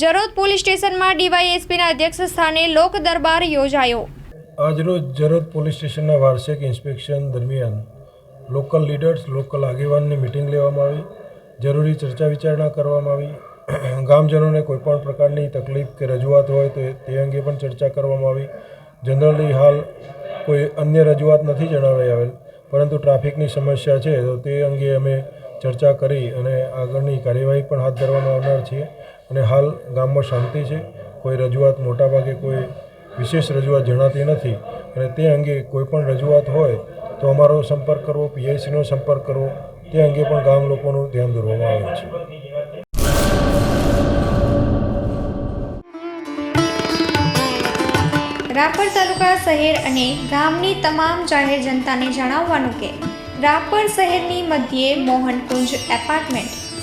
Jarod police સ્ટેશનમાં ડીવાયએસપીના અધ્યક્ષ સ્થાને લોક દરબાર યોજાયો. આજરોજ જરોદ પોલીસ સ્ટેશનના વાર્ષિક ઇન્સ્પેક્શન દરમિયાન લોકલ લીડર્સ, લોકલ આગેવાનની મિટિંગ લેવામાં આવી. જરૂરી ચર્ચા વિચારણા કરવામાં આવી. ગામજનોને કોઈપણ પ્રકારની તકલીફ કે રજૂઆત હોય તો તે અંગે પણ ચર્ચા કરવામાં આવી. જનરલી હાલ કોઈ અન્ય રજૂઆત નથી જણાવાઈ આવેલ, પરંતુ ટ્રાફિકની સમસ્યા છે તો તે અંગે અમે ચર્ચા કરી અને આગળની કાર્યવાહી પણ હાથ ધરવામાં આવનાર છીએ. અને હાલ ગામમાં શાંતિ છે. કોઈ રજૂઆત મોટાભાગે કોઈ વિશેષ રજૂઆત જણાતી નથી. અને તે અંગે કોઈ પણ રજૂઆત હોય તો અમારો સંપર્ક કરવો, પીઆઈસીનો સંપર્ક કરવો, તે અંગે પણ ગામ લોકોનું ધ્યાન દોરવામાં આવે છે. રાપર તાલુકા શહેર અને ગામની તમામ જાહેર જનતાને જણાવવાનું કે રાપર શહેરની મધ્યે મોહનકુંજ એપાર્ટમેન્ટ